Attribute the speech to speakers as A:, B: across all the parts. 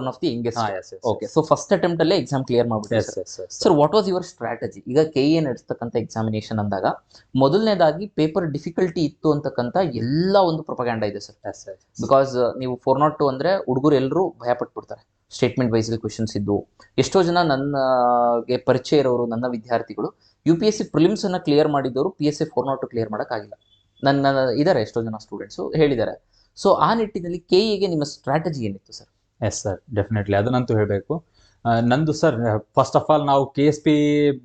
A: One of the youngest okay so first attempt ಅಲ್ಲೇ exam clear ಮಾಡ್ಬಿಟ್ಟು sir what was your strategy ಈಗ K A ನಡೆಸ್ತಕ್ಕಂಥ examination ಅಂದಾಗ ಮೊದಲನೇದಾಗಿ ಪೇಪರ್ ಡಿಫಿಕಲ್ಟಿ ಇತ್ತು ಅಂತಕ್ಕಂಥ ಎಲ್ಲ ಒಂದು ಪ್ರೊಪಗ್ಯಾಂಡ ಇದೆ ಸರ್ ಬಿಕಾಸ್ ನೀವು ಫೋರ್ ನಾಟ್ ಟು ಅಂದ್ರೆ ಹುಡುಗರು ಎಲ್ಲರೂ ಭಯ ಪಟ್ಬಿಡ್ತಾರೆ ಸ್ಟೇಟ್ಮೆಂಟ್ ವೈಸ್ ಕ್ವಶನ್ಸ್ ಇದ್ದು. ಎಷ್ಟೋ ಜನ ನನಗೆ ಪರಿಚಯ ಇರೋರು ನನ್ನ ವಿದ್ಯಾರ್ಥಿಗಳು U P S C prelims ಅನ್ನ ಕ್ಲಿಯರ್ ಮಾಡಿದವರು P S C four not two clear ಮಾಡೋಕ್ಕಾಗಿಲ್ಲ ನನ್ನ ಇದಾರೆ ಎಷ್ಟೋ ಜನ ಸ್ಟೂಡೆಂಟ್ಸು ಹೇಳಿದ್ದಾರೆ. ಸೊ ಆ ನಿಟ್ಟಿನಲ್ಲಿ ಕೆ ಎಗೆ ನಿಮ್ಮ ಸ್ಟ್ರಾಟಜಿ ಏನಿತ್ತು ಸರ್
B: ಎಸ್ ಸರ್ ಡೆಫಿನೆಟ್ಲಿ ಅದನ್ನಂತೂ ಹೇಳಬೇಕು. ನಂದು ಸರ್ ಫಸ್ಟ್ ಆಫ್ ಆಲ್ ನಾವು ಕೆ ಎಸ್ ಪಿ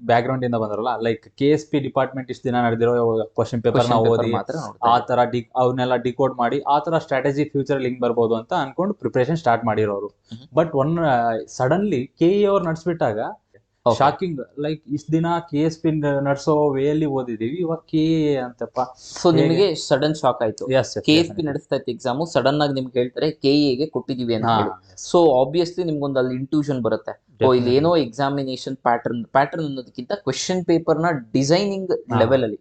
B: ಬ್ಯಾಕ್ಗ್ರೌಂಡ್ ಇಂದ ಬಂದ್ರಲ್ಲ like K S P department ಇಷ್ಟು ದಿನ ನಡೆದಿರೋ ಕ್ವಶನ್ ಪೇಪರ್ನ ಓದಿ ಆ ತರ ಡಿ ಅವನ್ನೆಲ್ಲ ಡಿಕೋಡ್ ಮಾಡಿ ಆ ತರ ಸ್ಟ್ರಾಟಜಿ ಫ್ಯೂಚರ್ ಹಿಂಗ್ ಬರ್ಬೋದು ಅಂತ ಅನ್ಕೊಂಡು ಪ್ರಿಪರೇಷನ್ ಸ್ಟಾರ್ಟ್ ಮಾಡಿರೋರು. But one suddenly K E ಅವ್ರು ನಡೆಸ್ಬಿಟ್ಟಾಗ ಶಾಕಿಂಗ್ ಲೈಕ್ ಇಷ್ಟ ದಿನ ಕೆ ಎಸ್ ಪಿ ನಡೆಸೋ ವೇಯಲ್ಲಿ ಓದಿದೀವಿ ಇವಾಗ ಕೆ ಎ ಅಂತಪ್ಪ.
A: ಸೊ ನಿಮಗೆ ಸಡನ್ ಶಾಕ್ ಆಯ್ತು. ಕೆ ಎಸ್ ಪಿ ನಡೆಸ್ತಾ ಇತ್ತು ಎಕ್ಸಾಮು ಸಡನ್ ಆಗಿ ನಿಮ್ಗೆ ಹೇಳ್ತಾರೆ ಕೆ ಎಗೆ ಕೊಟ್ಟಿದೀವಿ ಅಂತ ಸೊ ಆಬ್ವಿಯಸ್ಲಿ ನಿಮ್ಗೊಂದು ಅಲ್ಲಿ ಇಂಟ್ಯೂಷನ್ ಬರುತ್ತೆ. ಓ ಇಲ್ಲಿ ಏನೋ ಎಕ್ಸಾಮಿನೇಷನ್ ಪ್ಯಾಟರ್ನ್ ಪ್ಯಾಟರ್ನ್ ಅನ್ನೋದಕ್ಕಿಂತ ಕ್ವಶನ್ ಪೇಪರ್ನ ಡಿಸೈನಿಂಗ್. ಲೆವೆಲ್ ಅಲ್ಲಿ.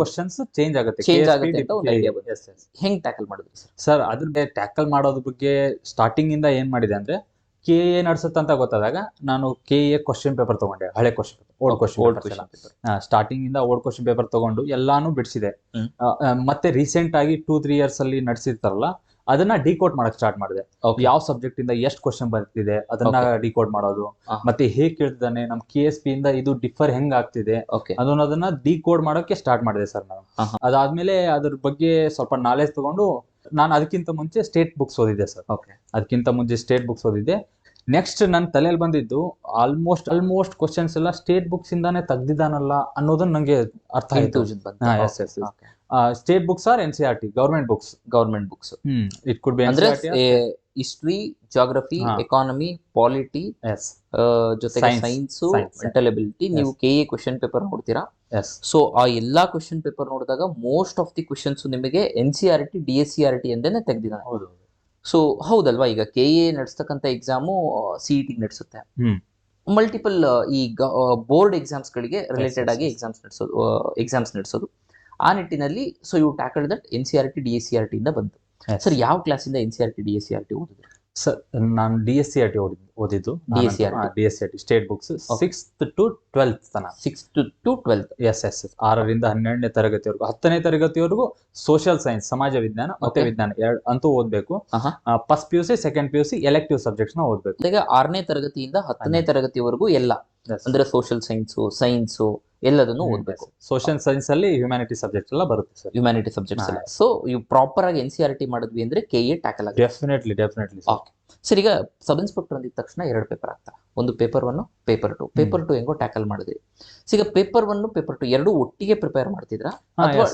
B: ಕ್ವಶನ್ಸ್ ಚೇಂಜ್ ಆಗುತ್ತೆ.
A: ಚೇಂಜ್ ಆಗುತ್ತೆ ಅಂತ ಒಂದು
B: ಐಡಿಯಾ ಬರುತ್ತೆ.
A: ಹೆಂಗ್ ಟ್ಯಾಕಲ್ ಮಾಡಿದ್ರಿ ಸರ್
B: ಸರ್ ಅದ್ರ ಟ್ಯಾಕಲ್ ಮಾಡೋದ್ರ ಬಗ್ಗೆ ಸ್ಟಾರ್ಟಿಂಗ್ ಇಂದ ಏನ್ ಮಾಡಿದೆ ಅಂದ್ರೆ ಕೆ ಎ ನಡ್ಸುತ್ತಂತ ಗೊತ್ತಾದಾಗ ನಾನು ಕೆ ಎ ಕ್ವಶನ್ ಪೇಪರ್ ತಗೊಂಡೆ ಹಳೆ question paper old question
A: old
B: starting ಇಂದ ಓಲ್ಡ್ ಕ್ವಶನ್ ಪೇಪರ್ ತಗೊಂಡು ಎಲ್ಲಾನು ಬಿಡಿಸಿದೆ. ಮತ್ತೆ ರೀಸೆಂಟ್ ಆಗಿ ಟೂ ತ್ರೀ ಇಯರ್ಸ್ ಅಲ್ಲಿ ನಡೆಸಿರ್ತಾರಲ್ಲ ಅದನ್ನ ಡಿಕೋಡ್ ಮಾಡಕ್ ಸ್ಟಾರ್ಟ್ ಮಾಡಿದೆ. ಯಾವ ಸಬ್ಜೆಕ್ಟ್ ಇಂದ ಎಷ್ಟು ಕ್ವಶನ್ ಬರ್ತಿದೆ ಅದನ್ನ ಡಿಕೋಡ್ ಮಾಡೋದು ಮತ್ತೆ ಹೇಗ್ ಕೇಳ್ತಿದ್ದಾನೆ ನಮ್ ಕೆ ಎಸ್ ಪಿ ಇಂದ ಇದು ಡಿಫರ್ ಹೆಂಗ್ ಆಗ್ತಿದೆ
A: ಅದನ್ನ
B: ಅದನ್ನ ಡಿಕೋಡ್ ಮಾಡೋಕೆ ಸ್ಟಾರ್ಟ್ ಮಾಡಿದೆ ಸರ್ ನಾನು. ಅದಾದ್ಮೇಲೆ ಅದ್ರ ಬಗ್ಗೆ ಸ್ವಲ್ಪ ನಾಲೆಜ್ ತಗೊಂಡು ನಾನು ಅದಕ್ಕಿಂತ ಮುಂಚೆ ಸ್ಟೇಟ್ ಬುಕ್ಸ್ ಓದಿದ್ದೆ ಸರ್ ಅದಕ್ಕಿಂತ ಮುಂಚೆ ಸ್ಟೇಟ್ ಬುಕ್ಸ್ ಓದಿದ್ದೆ. ನೆಕ್ಸ್ಟ್ ನನ್ನ ತಲೆಯಲ್ಲಿ ಬಂದಿದ್ದು ಆಲ್ಮೋಸ್ಟ್ ಆಲ್ಮೋಸ್ಟ್ ಕ್ವಶನ್ಸ್ ಎಲ್ಲ ಸ್ಟೇಟ್ ಬುಕ್ಸ್ ಇಂದಾನೆ ತೆಗ್ದಿದ್ದಾನಲ್ಲ ಅನ್ನೋದನ್ನ ನಂಗೆ ಅರ್ಥ ಆಯ್ತು. State books R N C R T government books
A: government books
B: it could be
A: ಅಂದ್ರೆ ಹಿಸ್ಟ್ರಿ ಜಾಗ್ರಫಿ. ಎಕಾನಮಿ ಪಾಲಿಟಿ ಜೊತೆಗೆ. ಸೈನ್ಸ್. ಎಬಿಲಿಟಿ ನೀವು ಕೆ ಎ ಕ್ವಶನ್ ಪೇಪರ್ ನೋಡ್ತೀರಾ?
B: ಎಸ್
A: ಸೊ ಆ ಎಲ್ಲಾ ಕ್ವಶನ್ ಪೇಪರ್ ನೋಡಿದಾಗ ಮೋಸ್ಟ್ ಆಫ್ ದಿ ಕ್ವಶನ್ಸ್ ನಿಮಗೆ N C R T D S C R T ಎಂದೇ
B: ತೆಗ್ದಿದ್ದಾರೆ
A: ಸೊ ಹೌದಲ್ವಾ? ಈಗ ಕೆ ಎ ನಡೆಸ್ತಕ್ಕಂಥ ಎಕ್ಸಾಮು ಸಿ ಇ ಟಿ ನಡೆಸುತ್ತೆ. ಮಲ್ಟಿಪಲ್ ಈ ಬೋರ್ಡ್ ಎಕ್ಸಾಮ್ಸ್ ಗಳಿಗೆ ರಿಲೇಟೆಡ್ ಆಗಿ ಎಕ್ಸಾಮ್ಸ್ ನಡೆಸೋದು ಎಕ್ಸಾಮ್ಸ್ ನಡೆಸೋದು. ಆ ನಿಟ್ಟಿನಲ್ಲಿ so you tackle that N C R T D S C R T ಇಂದ ಬಂತು. ಸರ್ ಯಾವ ಕ್ಲಾಸಿಂದ N C R T D S C R T ಓದಿದ್ರು?
B: ಸರ್ ನಾನು D S C R T ಓದಿದ್ದು. D S C R T state books sixth to twelfth ತನಕ.
A: Sixth to twelfth
B: S S S ಆರರಿಂದ ಹನ್ನೆರಡನೇ ತರಗತಿವರೆಗೂ ಹತ್ತನೇ ತರಗತಿವರೆಗೂ social science ಸಮಾಜ ವಿಜ್ಞಾನ ಮತ್ತೆ ವಿಜ್ಞಾನ ಎರಡು ಅಂತೂ ಓದಬೇಕು. First P U C second P U C elective ಸಬ್ಜೆಕ್ಟ್ಸ್ನ ಓದ್ಬೇಕು.
A: ಆರನೇ ತರಗತಿಯಿಂದ ಹತ್ತನೇ ತರಗತಿವರೆಗೂ ಎಲ್ಲ. ಅಂದ್ರೆ ಸೋಷಿಯಲ್ ಸೈನ್ಸು ಸೈನ್ಸು ಎಲ್ಲದನ್ನು ಓದಬೇಕು.
B: ಸೋಷಿಯಲ್ ಸೈನ್ಸ್ ಅಲ್ಲಿ ಹ್ಯುಮ್ಯಾನಿಟಿ ಸಬ್ಜೆಕ್ಟ್ ಎಲ್ಲ ಬರುತ್ತೆ ಸರ್
A: ಹ್ಯುಮ್ಯಾನಿಟಿ ಸಬ್ಜೆಕ್ಟ್ಸ್. ಎಲ್ಲ. ಸೊ ಇವು ಪ್ರಾಪರ್ ಆಗಿ ಎನ್ ಸಿ ಆರ್ ಟಿ ಮಾಡಿದ್ವಿ ಅಂದ್ರೆ ಕೆ ಎ ಟ್ಯಾಕಲ್ ಆಗುತ್ತೆ.
B: ಡೆಫಿನೆಟ್ಲಿ ಡೆಫಿನೆಟ್ಲಿ
A: ಓಕೆ ಸರ್ ಈಗ ಸಬ್ ಇನ್ಸ್ಪೆಕ್ಟರ್ ಅಂದಿದ ತಕ್ಷಣ ಎರಡು ಪೇಪರ್ ಆಗ್ತಾರೆ ಒಂದು paper one paper two paper two ಹೆಂಗೋ ಟ್ಯಾಕಲ್ ಮಾಡಿದ್ರಿ. ಸೀಗ ಈಗ ಪೇಪರ್ ಒನ್ ಪೇಪರ್ ಟು ಎರಡು ಒಟ್ಟಿಗೆ ಪ್ರಿಪೇರ್ ಮಾಡ್ತಿದ್ರಾ? ಅಥವಾ.